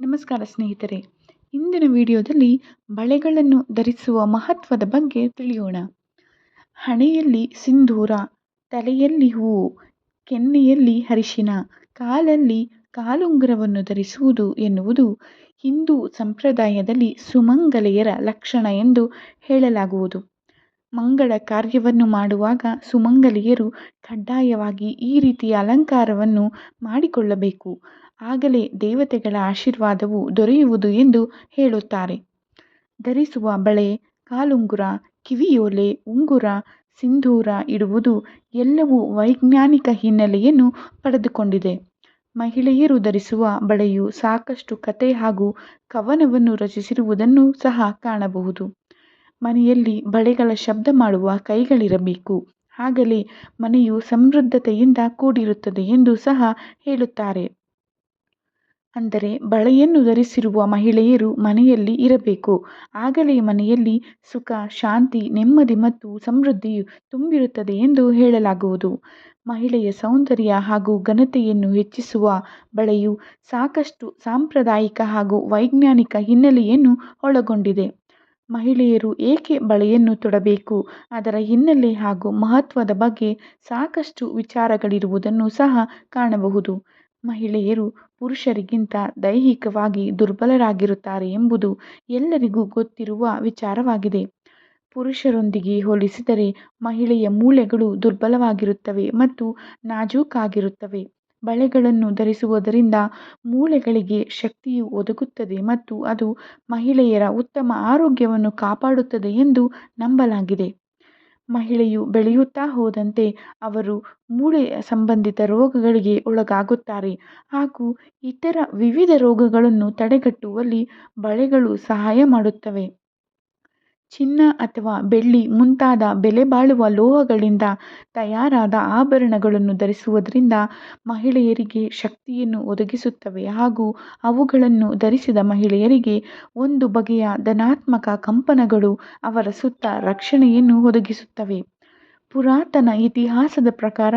ನಮಸ್ಕಾರ ಸ್ನೇಹಿತರೆ. ಇಂದಿನ ವಿಡಿಯೋದಲ್ಲಿ ಬಳೆಗಳನ್ನು ಧರಿಸುವ ಮಹತ್ವದ ಬಗ್ಗೆ ತಿಳಿಯೋಣ. ಹಣೆಯಲ್ಲಿ ಸಿಂಧೂರ, ತಲೆಯಲ್ಲಿ ಹೂವು ಕೆನ್ನೆಯಲ್ಲಿ ಹರಿಶಿನ ಕಾಲಲ್ಲಿ ಕಾಲುಂಗುರವನ್ನು ಧರಿಸುವುದು ಎನ್ನುವುದು ಹಿಂದೂ ಸಂಪ್ರದಾಯದಲ್ಲಿ ಸುಮಂಗಲೆಯರ ಲಕ್ಷಣ ಎಂದು ಹೇಳಲಾಗುವುದು. ಮಂಗಳ ಕಾರ್ಯವನ್ನು ಮಾಡುವಾಗ ಸುಮಂಗಲಿಯರು ಕಡ್ಡಾಯವಾಗಿ ಈ ರೀತಿಯ ಅಲಂಕಾರವನ್ನು ಮಾಡಿಕೊಳ್ಳಬೇಕು. ಆಗಲೇ ದೇವತೆಗಳ ಆಶೀರ್ವಾದವು ದೊರೆಯುವುದು ಎಂದು ಹೇಳುತ್ತಾರೆ. ಧರಿಸುವ ಬಳೆ, ಕಾಲುಂಗುರ, ಕಿವಿಯೋಲೆ, ಉಂಗುರ, ಸಿಂಧೂರ ಇಡುವುದು ಎಲ್ಲವೂ ವೈಜ್ಞಾನಿಕ ಹಿನ್ನೆಲೆಯನ್ನು ಪಡೆದುಕೊಂಡಿದೆ. ಮಹಿಳೆಯರು ಧರಿಸುವ ಬಳೆಯು ಸಾಕಷ್ಟು ಕತೆ ಹಾಗೂ ಕವನವನ್ನು ರಚಿಸಿರುವುದನ್ನು ಸಹ ಕಾಣಬಹುದು. ಮನೆಯಲ್ಲಿ ಬಳೆಗಳ ಶಬ್ದ ಮಾಡುವ ಕೈಗಳಿರಬೇಕು. ಆಗಲೇ ಮನೆಯು ಸಮೃದ್ಧತೆಯಿಂದ ಕೂಡಿರುತ್ತದೆ ಎಂದು ಸಹ ಹೇಳುತ್ತಾರೆ. ಅಂದರೆ ಬಳೆಯನ್ನು ಧರಿಸಿರುವ ಮಹಿಳೆಯರು ಮನೆಯಲ್ಲಿ ಇರಬೇಕು. ಆಗಲೇ ಮನೆಯಲ್ಲಿ ಸುಖ, ಶಾಂತಿ, ನೆಮ್ಮದಿ ಮತ್ತು ಸಮೃದ್ಧಿಯು ತುಂಬಿರುತ್ತದೆ ಎಂದು ಹೇಳಲಾಗುವುದು. ಮಹಿಳೆಯ ಸೌಂದರ್ಯ ಹಾಗೂ ಘನತೆಯನ್ನು ಹೆಚ್ಚಿಸುವ ಬಳೆಯು ಸಾಕಷ್ಟು ಸಾಂಪ್ರದಾಯಿಕ ಹಾಗೂ ವೈಜ್ಞಾನಿಕ ಹಿನ್ನೆಲೆಯನ್ನು ಒಳಗೊಂಡಿದೆ. ಮಹಿಳೆಯರು ಏಕೆ ಬಳೆಯನ್ನು ತೊಡಬೇಕು? ಅದರ ಹಿನ್ನೆಲೆ ಹಾಗೂ ಮಹತ್ವದ ಬಗ್ಗೆ ಸಾಕಷ್ಟು ವಿಚಾರಗಳಿರುವುದನ್ನು ಸಹ ಕಾಣಬಹುದು. ಮಹಿಳೆಯರು ಪುರುಷರಿಗಿಂತ ದೈಹಿಕವಾಗಿ ದುರ್ಬಲರಾಗಿರುತ್ತಾರೆ ಎಂಬುದು ಎಲ್ಲರಿಗೂ ಗೊತ್ತಿರುವ ವಿಚಾರವಾಗಿದೆ. ಪುರುಷರೊಂದಿಗೆ ಹೋಲಿಸಿದರೆ ಮಹಿಳೆಯ ಮೂಳೆಗಳು ದುರ್ಬಲವಾಗಿರುತ್ತವೆ ಮತ್ತು ನಾಜೂಕಾಗಿರುತ್ತವೆ. ಬಳೆಗಳನ್ನು ಧರಿಸುವುದರಿಂದ ಮೂಳೆಗಳಿಗೆ ಶಕ್ತಿಯು ಒದಗುತ್ತದೆ ಮತ್ತು ಅದು ಮಹಿಳೆಯರ ಉತ್ತಮ ಆರೋಗ್ಯವನ್ನು ಕಾಪಾಡುತ್ತದೆ ಎಂದು ನಂಬಲಾಗಿದೆ. ಮಹಿಳೆಯು ಬೆಳೆಯುತ್ತಾ ಹೋದಂತೆ ಅವರು ಮೂಳೆ ಸಂಬಂಧಿತ ರೋಗಗಳಿಗೆ ಒಳಗಾಗುತ್ತಾರೆ ಹಾಗೂ ಇತರ ವಿವಿಧ ರೋಗಗಳನ್ನು ತಡೆಗಟ್ಟುವಲ್ಲಿ ಬಳೆಗಳು ಸಹಾಯ ಮಾಡುತ್ತವೆ. ಚಿನ್ನ ಅಥವಾ ಬೆಳ್ಳಿ ಮುಂತಾದ ಬೆಲೆಬಾಳುವ ಲೋಹಗಳಿಂದ ತಯಾರಾದ ಆಭರಣಗಳನ್ನು ಧರಿಸುವುದರಿಂದ ಮಹಿಳೆಯರಿಗೆ ಶಕ್ತಿಯನ್ನು ಒದಗಿಸುತ್ತವೆ ಹಾಗೂ ಅವುಗಳನ್ನು ಧರಿಸಿದ ಮಹಿಳೆಯರಿಗೆ ಒಂದು ಬಗೆಯ ಧನಾತ್ಮಕ ಕಂಪನಗಳು ಅವರ ಸುತ್ತ ರಕ್ಷಣೆಯನ್ನು ಒದಗಿಸುತ್ತವೆ. ಪುರಾತನ ಇತಿಹಾಸದ ಪ್ರಕಾರ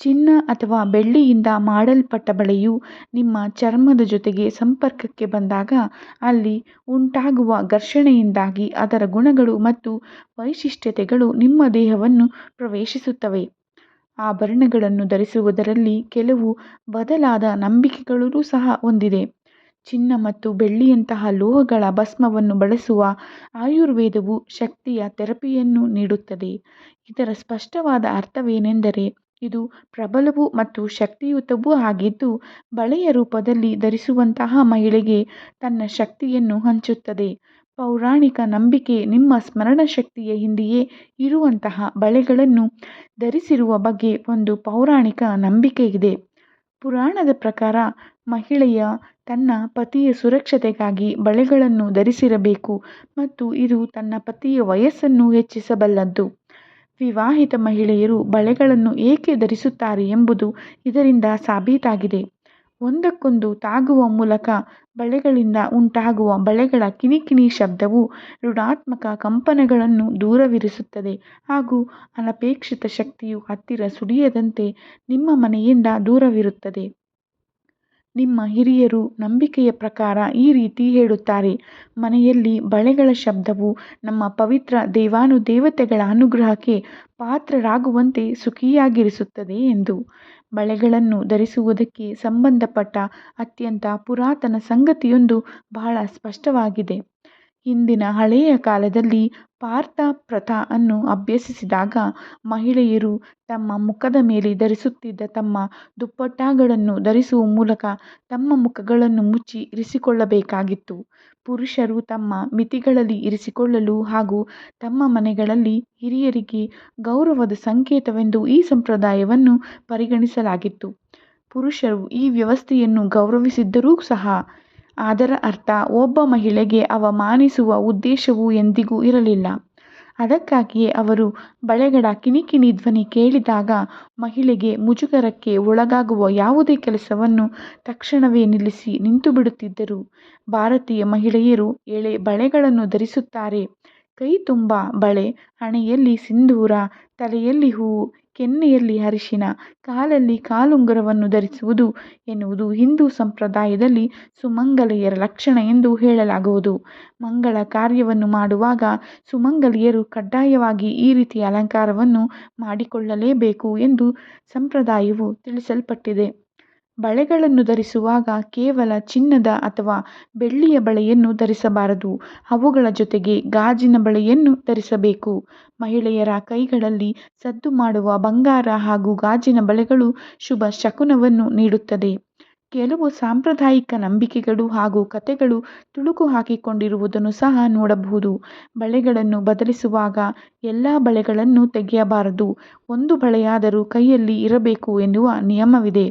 ಚಿನ್ನ ಅಥವಾ ಬೆಳ್ಳಿಯಿಂದ ಮಾಡಲ್ಪಟ್ಟ ಬಳೆಯು ನಿಮ್ಮ ಚರ್ಮದ ಜೊತೆಗೆ ಸಂಪರ್ಕಕ್ಕೆ ಬಂದಾಗ ಅಲ್ಲಿ ಉಂಟಾಗುವ ಘರ್ಷಣೆಯಿಂದಾಗಿ ಅದರ ಗುಣಗಳು ಮತ್ತು ವೈಶಿಷ್ಟ್ಯತೆಗಳು ನಿಮ್ಮ ದೇಹವನ್ನು ಪ್ರವೇಶಿಸುತ್ತವೆ. ಆಭರಣಗಳನ್ನು ಧರಿಸುವುದರಲ್ಲಿ ಕೆಲವು ಬದಲಾದ ನಂಬಿಕೆಗಳೂ ಸಹ ಹೊಂದಿದೆ. ಚಿನ್ನ ಮತ್ತು ಬೆಳ್ಳಿಯಂತಹ ಲೋಹಗಳ ಭಸ್ಮವನ್ನು ಬಳಸುವ ಆಯುರ್ವೇದವು ಶಕ್ತಿಯ ಥೆರಪಿಯನ್ನು ನೀಡುತ್ತದೆ. ಇದರ ಸ್ಪಷ್ಟವಾದ ಅರ್ಥವೇನೆಂದರೆ, ಇದು ಪ್ರಬಲವೂ ಮತ್ತು ಶಕ್ತಿಯುತವೂ ಆಗಿದ್ದು, ಬಳೆಯ ರೂಪದಲ್ಲಿ ಧರಿಸುವಂತಹ ಮಹಿಳೆಗೆ ತನ್ನ ಶಕ್ತಿಯನ್ನು ಹಂಚುತ್ತದೆ. ಪೌರಾಣಿಕ ನಂಬಿಕೆ ನಿಮ್ಮ ಸ್ಮರಣ ಶಕ್ತಿಯ ಹಿಂದೆಯೇ ಇರುವಂತಹ ಬಳೆಗಳನ್ನು ಧರಿಸಿರುವ ಬಗ್ಗೆ ಒಂದು ಪೌರಾಣಿಕ ನಂಬಿಕೆ ಇದೆ ಪುರಾಣದ ಪ್ರಕಾರ ಮಹಿಳೆಯ ತನ್ನ ಪತಿಯ ಸುರಕ್ಷತೆಗಾಗಿ ಬಳೆಗಳನ್ನು ಧರಿಸಿರಬೇಕು ಮತ್ತು ಇದು ತನ್ನ ಪತಿಯ ವಯಸ್ಸನ್ನು ಹೆಚ್ಚಿಸಬಲ್ಲದು ವಿವಾಹಿತ ಮಹಿಳೆಯರು ಬಳೆಗಳನ್ನು ಏಕೆ ಧರಿಸುತ್ತಾರೆ ಎಂಬುದು ಇದರಿಂದ ಸಾಬೀತಾಗಿದೆ. ಒಂದಕ್ಕೊಂದು ತಾಗುವ ಮೂಲಕ ಬಳೆಗಳಿಂದ ಉಂಟಾಗುವ ಬಳೆಗಳ ಕಿಣಿಕಿಣಿ ಶಬ್ದವು ಋಣಾತ್ಮಕ ಕಂಪನಗಳನ್ನು ದೂರವಿರಿಸುತ್ತದೆ ಹಾಗೂ ಅನಪೇಕ್ಷಿತ ಶಕ್ತಿಯು ಹತ್ತಿರ ಸುಳಿಯದಂತೆ ನಿಮ್ಮ ಮನೆಯಿಂದ ದೂರವಿರುತ್ತದೆ. ನಿಮ್ಮ ಹಿರಿಯರು ನಂಬಿಕೆಯ ಪ್ರಕಾರ ಈ ರೀತಿ ಹೇಳುತ್ತಾರೆ. ಮನೆಯಲ್ಲಿ ಬಳೆಗಳ ಶಬ್ದವು ನಮ್ಮ ಪವಿತ್ರ ದೇವಾನುದೇವತೆಗಳ ಅನುಗ್ರಹಕ್ಕೆ ಪಾತ್ರರಾಗುವಂತೆ ಸುಖಿಯಾಗಿರಿಸುತ್ತದೆ ಎಂದು. ಬಳೆಗಳನ್ನು ಧರಿಸುವುದಕ್ಕೆ ಸಂಬಂಧಪಟ್ಟ ಅತ್ಯಂತ ಪುರಾತನ ಸಂಗತಿಯೊಂದು ಬಹಳ ಸ್ಪಷ್ಟವಾಗಿದೆ. ಹಿಂದಿನ ಹಳೆಯ ಕಾಲದಲ್ಲಿ ಪಾರ್ಥ ಪ್ರಥಾ ಅನ್ನು ಅಭ್ಯಸಿಸಿದಾಗ ಮಹಿಳೆಯರು ತಮ್ಮ ಮುಖದ ಮೇಲೆ ಧರಿಸುತ್ತಿದ್ದ ತಮ್ಮ ದುಪ್ಪಟ್ಟಾಗಳನ್ನು ಧರಿಸುವ ಮೂಲಕ ತಮ್ಮ ಮುಖಗಳನ್ನು ಮುಚ್ಚಿ ಇರಿಸಿಕೊಳ್ಳಬೇಕಾಗಿತ್ತು. ಪುರುಷರು ತಮ್ಮ ಮಿತಿಗಳಲ್ಲಿ ಇರಿಸಿಕೊಳ್ಳಲು ಹಾಗೂ ತಮ್ಮ ಮನೆಗಳಲ್ಲಿ ಹಿರಿಯರಿಗೆ ಗೌರವದ ಸಂಕೇತವೆಂದು ಈ ಸಂಪ್ರದಾಯವನ್ನು ಪರಿಗಣಿಸಲಾಗಿತ್ತು. ಪುರುಷರು ಈ ವ್ಯವಸ್ಥೆಯನ್ನು ಗೌರವಿಸಿದ್ದರೂ ಸಹ ಅದರ ಅರ್ಥ ಒಬ್ಬ ಮಹಿಳೆಗೆ ಅವಮಾನಿಸುವ ಉದ್ದೇಶವು ಎಂದಿಗೂ ಇರಲಿಲ್ಲ. ಅದಕ್ಕಾಗಿಯೇ ಅವರು ಬಳೆಗಳ ಕಿಣಿಕಿಣಿ ಧ್ವನಿ ಕೇಳಿದಾಗ ಮಹಿಳೆಗೆ ಮುಜುಗರಕ್ಕೆ ಒಳಗಾಗುವ ಯಾವುದೇ ಕೆಲಸವನ್ನು ತಕ್ಷಣವೇ ನಿಲ್ಲಿಸಿ ನಿಂತುಬಿಡುತ್ತಿದ್ದರು. ಭಾರತೀಯ ಮಹಿಳೆಯರು ಎಳೆ ಬಳೆಗಳನ್ನು ಧರಿಸುತ್ತಾರೆ. ಕೈ ತುಂಬ ಬಳೆ, ಹಣೆಯಲ್ಲಿ ಸಿಂಧೂರ, ತಲೆಯಲ್ಲಿ ಹೂವು ಕೆನ್ನೆಯಲ್ಲಿ ಅರಿಶಿನ, ಕಾಲಲ್ಲಿ ಕಾಲುಂಗುರವನ್ನು ಧರಿಸುವುದು ಎನ್ನುವುದು ಹಿಂದೂ ಸಂಪ್ರದಾಯದಲ್ಲಿ ಸುಮಂಗಲೆಯರ ಲಕ್ಷಣ ಎಂದು ಹೇಳಲಾಗುವುದು. ಮಂಗಳ ಕಾರ್ಯವನ್ನು ಮಾಡುವಾಗ ಸುಮಂಗಲಿಯರು ಕಡ್ಡಾಯವಾಗಿ ಈ ರೀತಿಯ ಅಲಂಕಾರವನ್ನು ಮಾಡಿಕೊಳ್ಳಲೇಬೇಕು ಎಂದು ಸಂಪ್ರದಾಯವು ತಿಳಿಸಲ್ಪಟ್ಟಿದೆ. ಬಳೆಗಳನ್ನು ಧರಿಸುವಾಗ ಕೇವಲ ಚಿನ್ನದ ಅಥವಾ ಬೆಳ್ಳಿಯ ಬಳೆಯನ್ನು ಧರಿಸಬಾರದು. ಅವುಗಳ ಜೊತೆಗೆ ಗಾಜಿನ ಬಳೆಯನ್ನು ಧರಿಸಬೇಕು. ಮಹಿಳೆಯರ ಕೈಗಳಲ್ಲಿ ಸದ್ದು ಮಾಡುವ ಬಂಗಾರ ಹಾಗೂ ಗಾಜಿನ ಬಳೆಗಳು ಶುಭ ಶಕುನವನ್ನು ನೀಡುತ್ತದೆ. ಕೆಲವು ಸಾಂಪ್ರದಾಯಿಕ ನಂಬಿಕೆಗಳು ಹಾಗೂ ಕಥೆಗಳು ತುಳುಕು ಹಾಕಿಕೊಂಡಿರುವುದನ್ನು ಸಹ ನೋಡಬಹುದು. ಬಳೆಗಳನ್ನು ಬದಲಿಸುವಾಗ ಎಲ್ಲ ಬಳೆಗಳನ್ನು ತೆಗೆಯಬಾರದು. ಒಂದು ಬಳೆಯಾದರೂ ಕೈಯಲ್ಲಿ ಇರಬೇಕು ಎನ್ನುವ ನಿಯಮವಿದೆ.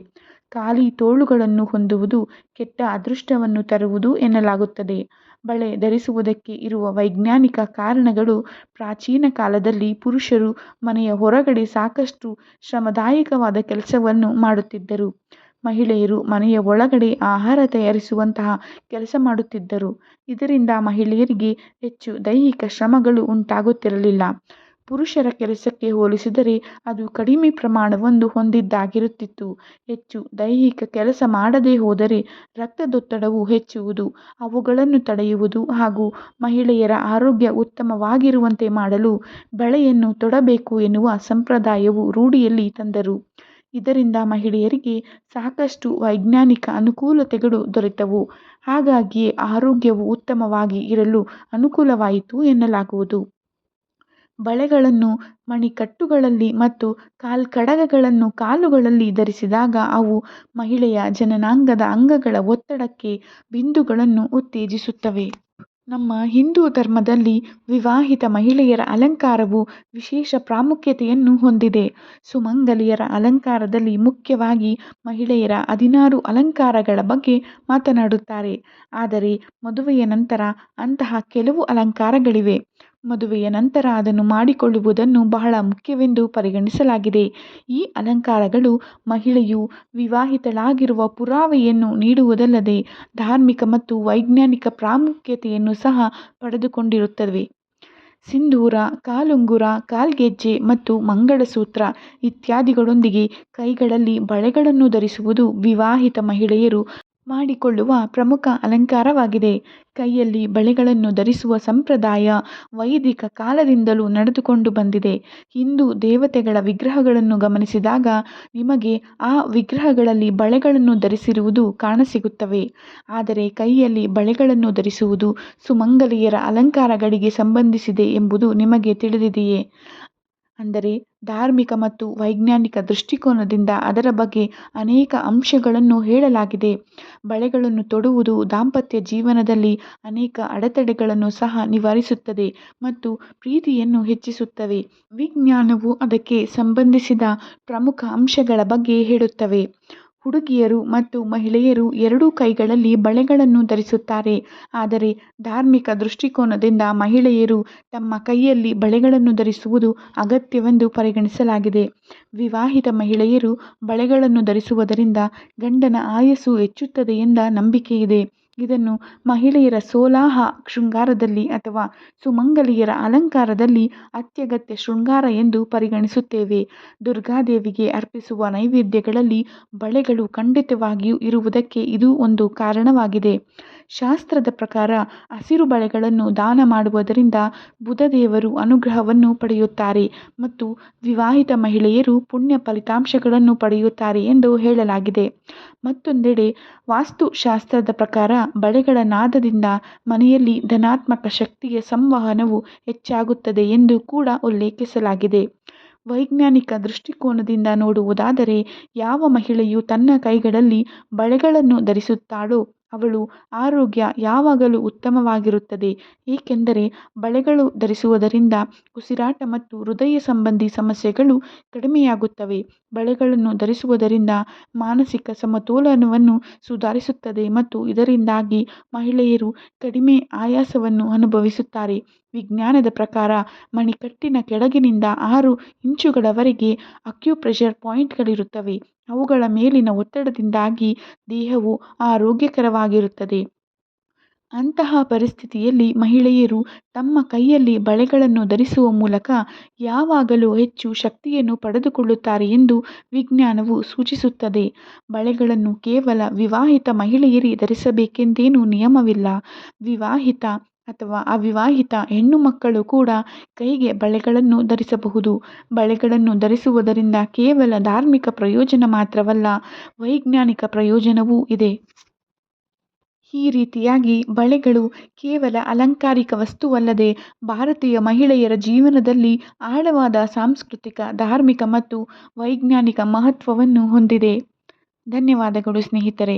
ಖಾಲಿ ತೋಳುಗಳನ್ನು ಹೊಂದುವುದು ಕೆಟ್ಟ ಅದೃಷ್ಟವನ್ನು ತರುವುದು ಎನ್ನಲಾಗುತ್ತದೆ. ಬಳೆ ಧರಿಸುವುದಕ್ಕೆ ಇರುವ ವೈಜ್ಞಾನಿಕ ಕಾರಣಗಳು ಪ್ರಾಚೀನ ಕಾಲದಲ್ಲಿ ಪುರುಷರು ಮನೆಯ ಹೊರಗಡೆ ಸಾಕಷ್ಟು ಶ್ರಮದಾಯಕವಾದ ಕೆಲಸವನ್ನು ಮಾಡುತ್ತಿದ್ದರು. ಮಹಿಳೆಯರು ಮನೆಯ ಒಳಗಡೆ ಆಹಾರ ತಯಾರಿಸುವಂತಹ ಕೆಲಸ ಮಾಡುತ್ತಿದ್ದರು. ಇದರಿಂದ ಮಹಿಳೆಯರಿಗೆ ಹೆಚ್ಚು ದೈಹಿಕ ಶ್ರಮಗಳು ಉಂಟಾಗುತ್ತಿರಲಿಲ್ಲ. ಪುರುಷರ ಕೆಲಸಕ್ಕೆ ಹೋಲಿಸಿದರೆ ಅದು ಕಡಿಮೆ ಪ್ರಮಾಣವನ್ನು ಹೊಂದಿದ್ದಾಗಿರುತ್ತಿತ್ತು. ಹೆಚ್ಚು ದೈಹಿಕ ಕೆಲಸ ಮಾಡದೇ ಹೋದರೆ ರಕ್ತದೊತ್ತಡವು ಹೆಚ್ಚುವುದು, ಅವುಗಳನ್ನು ತಡೆಯುವುದು ಹಾಗೂ ಮಹಿಳೆಯರ ಆರೋಗ್ಯ ಉತ್ತಮವಾಗಿರುವಂತೆ ಮಾಡಲು ಬೆಳೆಯನ್ನು ತೊಡಬೇಕು ಎನ್ನುವ ಸಂಪ್ರದಾಯವು ರೂಢಿಯಲ್ಲಿ ತಂದರು. ಇದರಿಂದ ಮಹಿಳೆಯರಿಗೆ ಸಾಕಷ್ಟು ವೈಜ್ಞಾನಿಕ ಅನುಕೂಲತೆಗಳು ದೊರೆತವು. ಹಾಗಾಗಿಯೇ ಆರೋಗ್ಯವು ಉತ್ತಮವಾಗಿ ಇರಲು ಅನುಕೂಲವಾಯಿತು ಎನ್ನಲಾಗುವುದು. ಬಳೆಗಳನ್ನು ಮಣಿಕಟ್ಟುಗಳಲ್ಲಿ ಮತ್ತು ಕಾಲ್ಕಡಗಗಳನ್ನು ಕಾಲುಗಳಲ್ಲಿ ಧರಿಸಿದಾಗ ಅವು ಮಹಿಳೆಯ ಜನನಾಂಗದ ಅಂಗಗಳ ಒತ್ತಡಕ್ಕೆ ಬಿಂದುಗಳನ್ನು ಉತ್ತೇಜಿಸುತ್ತವೆ. ನಮ್ಮ ಹಿಂದೂ ಧರ್ಮದಲ್ಲಿ ವಿವಾಹಿತ ಮಹಿಳೆಯರ ಅಲಂಕಾರವು ವಿಶೇಷ ಪ್ರಾಮುಖ್ಯತೆಯನ್ನು ಹೊಂದಿದೆ. ಸುಮಂಗಲಿಯರ ಅಲಂಕಾರದಲ್ಲಿ ಮುಖ್ಯವಾಗಿ ಮಹಿಳೆಯರ ಹದಿನಾರು ಅಲಂಕಾರಗಳ ಬಗ್ಗೆ ಮಾತನಾಡುತ್ತಾರೆ. ಆದರೆ ಮದುವೆಯ ನಂತರ ಅಂತಹ ಕೆಲವು ಅಲಂಕಾರಗಳಿವೆ. ಮದುವೆಯ ನಂತರ ಅದನ್ನು ಮಾಡಿಕೊಳ್ಳುವುದನ್ನು ಬಹಳ ಮುಖ್ಯವೆಂದು ಪರಿಗಣಿಸಲಾಗಿದೆ. ಈ ಅಲಂಕಾರಗಳು ಮಹಿಳೆಯು ವಿವಾಹಿತಳಾಗಿರುವ ಪುರಾವೆಯನ್ನು ನೀಡುವುದಲ್ಲದೆ ಧಾರ್ಮಿಕ ಮತ್ತು ವೈಜ್ಞಾನಿಕ ಪ್ರಾಮುಖ್ಯತೆಯನ್ನು ಸಹ ಪಡೆದುಕೊಂಡಿರುತ್ತವೆ. ಸಿಂಧೂರ, ಕಾಲುಂಗುರ, ಕಾಲ್ಗೆಜ್ಜೆ ಮತ್ತು ಮಂಗಳಸೂತ್ರ ಇತ್ಯಾದಿಗಳೊಂದಿಗೆ ಕೈಗಳಲ್ಲಿ ಬಳೆಗಳನ್ನು ಧರಿಸುವುದು ವಿವಾಹಿತ ಮಹಿಳೆಯರು ಮಾಡಿಕೊಳ್ಳುವ ಪ್ರಮುಖ ಅಲಂಕಾರವಾಗಿದೆ. ಕೈಯಲ್ಲಿ ಬಳೆಗಳನ್ನು ಧರಿಸುವ ಸಂಪ್ರದಾಯ ವೈದಿಕ ಕಾಲದಿಂದಲೂ ನಡೆದುಕೊಂಡು ಬಂದಿದೆ. ಹಿಂದೂ ದೇವತೆಗಳ ವಿಗ್ರಹಗಳನ್ನು ಗಮನಿಸಿದಾಗ ನಿಮಗೆ ಆ ವಿಗ್ರಹಗಳಲ್ಲಿ ಬಳೆಗಳನ್ನು ಧರಿಸಿರುವುದು ಕಾಣಸಿಗುತ್ತವೆ. ಆದರೆ ಕೈಯಲ್ಲಿ ಬಳೆಗಳನ್ನು ಧರಿಸುವುದು ಸುಮಂಗಲಿಯರ ಅಲಂಕಾರಗಳಿಗೆ ಸಂಬಂಧಿಸಿದೆ ಎಂಬುದು ನಿಮಗೆ ತಿಳಿದಿದೆಯೇ? ಅಂದರೆ ಧಾರ್ಮಿಕ ಮತ್ತು ವೈಜ್ಞಾನಿಕ ದೃಷ್ಟಿಕೋನದಿಂದ ಅದರ ಬಗ್ಗೆ ಅನೇಕ ಅಂಶಗಳನ್ನು ಹೇಳಲಾಗಿದೆ. ಬಳೆಗಳನ್ನು ತೊಡುವುದು ದಾಂಪತ್ಯ ಜೀವನದಲ್ಲಿ ಅನೇಕ ಅಡೆತಡೆಗಳನ್ನು ಸಹ ನಿವಾರಿಸುತ್ತದೆ ಮತ್ತು ಪ್ರೀತಿಯನ್ನು ಹೆಚ್ಚಿಸುತ್ತವೆ. ವಿಜ್ಞಾನವು ಅದಕ್ಕೆ ಸಂಬಂಧಿಸಿದ ಪ್ರಮುಖ ಅಂಶಗಳ ಬಗ್ಗೆ ಹೇಳುತ್ತವೆ. ಹುಡುಗಿಯರು ಮತ್ತು ಮಹಿಳೆಯರು ಎರಡೂ ಕೈಗಳಲ್ಲಿ ಬಳೆಗಳನ್ನು ಧರಿಸುತ್ತಾರೆ. ಆದರೆ ಧಾರ್ಮಿಕ ದೃಷ್ಟಿಕೋನದಿಂದ ಮಹಿಳೆಯರು ತಮ್ಮ ಕೈಯಲ್ಲಿ ಬಳೆಗಳನ್ನು ಧರಿಸುವುದು ಅಗತ್ಯವೆಂದು ಪರಿಗಣಿಸಲಾಗಿದೆ. ವಿವಾಹಿತ ಮಹಿಳೆಯರು ಬಳೆಗಳನ್ನು ಧರಿಸುವುದರಿಂದ ಗಂಡನ ಆಯಸ್ಸು ಹೆಚ್ಚುತ್ತದೆ ಎಂಬ ನಂಬಿಕೆಯಿದೆ. ಇದನ್ನು ಮಹಿಳೆಯರ ಸೋಲಾಹ ಶೃಂಗಾರದಲ್ಲಿ ಅಥವಾ ಸುಮಂಗಲಿಯರ ಅಲಂಕಾರದಲ್ಲಿ ಅತ್ಯಗತ್ಯ ಶೃಂಗಾರ ಎಂದು ಪರಿಗಣಿಸುತ್ತೇವೆ. ದುರ್ಗಾದೇವಿಗೆ ಅರ್ಪಿಸುವ ನೈವೇದ್ಯಗಳಲ್ಲಿ ಬಳೆಗಳು ಖಂಡಿತವಾಗಿಯೂ ಇರುವುದಕ್ಕೆ ಇದು ಒಂದು ಕಾರಣವಾಗಿದೆ. ಶಾಸ್ತ್ರದ ಪ್ರಕಾರ ಹಸಿರು ಬಳೆಗಳನ್ನು ದಾನ ಮಾಡುವುದರಿಂದ ಬುಧದೇವರು ಅನುಗ್ರಹವನ್ನು ಪಡೆಯುತ್ತಾರೆ ಮತ್ತು ವಿವಾಹಿತ ಮಹಿಳೆಯರು ಪುಣ್ಯ ಫಲಿತಾಂಶಗಳನ್ನು ಪಡೆಯುತ್ತಾರೆ ಎಂದು ಹೇಳಲಾಗಿದೆ. ಮತ್ತೊಂದೆಡೆ ವಾಸ್ತುಶಾಸ್ತ್ರದ ಪ್ರಕಾರ ಬಳೆಗಳ ನಾದದಿಂದ ಮನೆಯಲ್ಲಿ ಧನಾತ್ಮಕ ಶಕ್ತಿಯ ಸಂವಹನವು ಹೆಚ್ಚಾಗುತ್ತದೆ ಎಂದು ಕೂಡ ಉಲ್ಲೇಖಿಸಲಾಗಿದೆ. ವೈಜ್ಞಾನಿಕ ದೃಷ್ಟಿಕೋನದಿಂದ ನೋಡುವುದಾದರೆ ಯಾವ ಮಹಿಳೆಯು ತನ್ನ ಕೈಗಳಲ್ಲಿ ಬಳೆಗಳನ್ನು ಧರಿಸುತ್ತಾಳೋ ಅವಳ ಆರೋಗ್ಯ ಯಾವಾಗಲೂ ಉತ್ತಮವಾಗಿರುತ್ತದೆ. ಏಕೆಂದರೆ ಬಳೆಗಳು ಧರಿಸುವುದರಿಂದ ಉಸಿರಾಟ ಮತ್ತು ಹೃದಯ ಸಂಬಂಧಿ ಸಮಸ್ಯೆಗಳು ಕಡಿಮೆಯಾಗುತ್ತವೆ. ಬಳೆಗಳನ್ನು ಧರಿಸುವುದರಿಂದ ಮಾನಸಿಕ ಸಮತೋಲನವನ್ನು ಸುಧಾರಿಸುತ್ತದೆ ಮತ್ತು ಇದರಿಂದಾಗಿ ಮಹಿಳೆಯರು ಕಡಿಮೆ ಆಯಾಸವನ್ನು ಅನುಭವಿಸುತ್ತಾರೆ. ವಿಜ್ಞಾನದ ಪ್ರಕಾರ ಮಣಿಕಟ್ಟಿನ ಕೆಳಗಿನಿಂದ ಆರು ಇಂಚುಗಳವರೆಗೆ ಅಕ್ಯುಪ್ರೆಷರ್ ಪಾಯಿಂಟ್ಗಳಿರುತ್ತವೆ. ಅವುಗಳ ಮೇಲಿನ ಒತ್ತಡದಿಂದಾಗಿ ದೇಹವು ಆರೋಗ್ಯಕರವಾಗಿರುತ್ತದೆ. ಅಂತಹ ಪರಿಸ್ಥಿತಿಯಲ್ಲಿ ಮಹಿಳೆಯರು ತಮ್ಮ ಕೈಯಲ್ಲಿ ಬಳೆಗಳನ್ನು ಧರಿಸುವ ಮೂಲಕ ಯಾವಾಗಲೂ ಹೆಚ್ಚು ಶಕ್ತಿಯನ್ನು ಪಡೆದುಕೊಳ್ಳುತ್ತಾರೆ ಎಂದು ವಿಜ್ಞಾನವು ಸೂಚಿಸುತ್ತದೆ. ಬಳೆಗಳನ್ನು ಕೇವಲ ವಿವಾಹಿತ ಮಹಿಳೆಯರೇ ಧರಿಸಬೇಕೆಂದೇನೂ ನಿಯಮವಿಲ್ಲ. ವಿವಾಹಿತ ಅಥವಾ ಅವಿವಾಹಿತ ಹೆಣ್ಣು ಮಕ್ಕಳು ಕೂಡ ಕೈಗೆ ಬಳೆಗಳನ್ನು ಧರಿಸಬಹುದು. ಬಳೆಗಳನ್ನು ಧರಿಸುವುದರಿಂದ ಕೇವಲ ಧಾರ್ಮಿಕ ಪ್ರಯೋಜನ ಮಾತ್ರವಲ್ಲ, ವೈಜ್ಞಾನಿಕ ಪ್ರಯೋಜನವೂ ಇದೆ. ಈ ರೀತಿಯಾಗಿ ಬಳೆಗಳು ಕೇವಲ ಅಲಂಕಾರಿಕ ವಸ್ತುವಲ್ಲದೆ ಭಾರತೀಯ ಮಹಿಳೆಯರ ಜೀವನದಲ್ಲಿ ಆಳವಾದ ಸಾಂಸ್ಕೃತಿಕ, ಧಾರ್ಮಿಕ ಮತ್ತು ವೈಜ್ಞಾನಿಕ ಮಹತ್ವವನ್ನು ಹೊಂದಿದೆ. ಧನ್ಯವಾದಗಳು ಸ್ನೇಹಿತರೆ.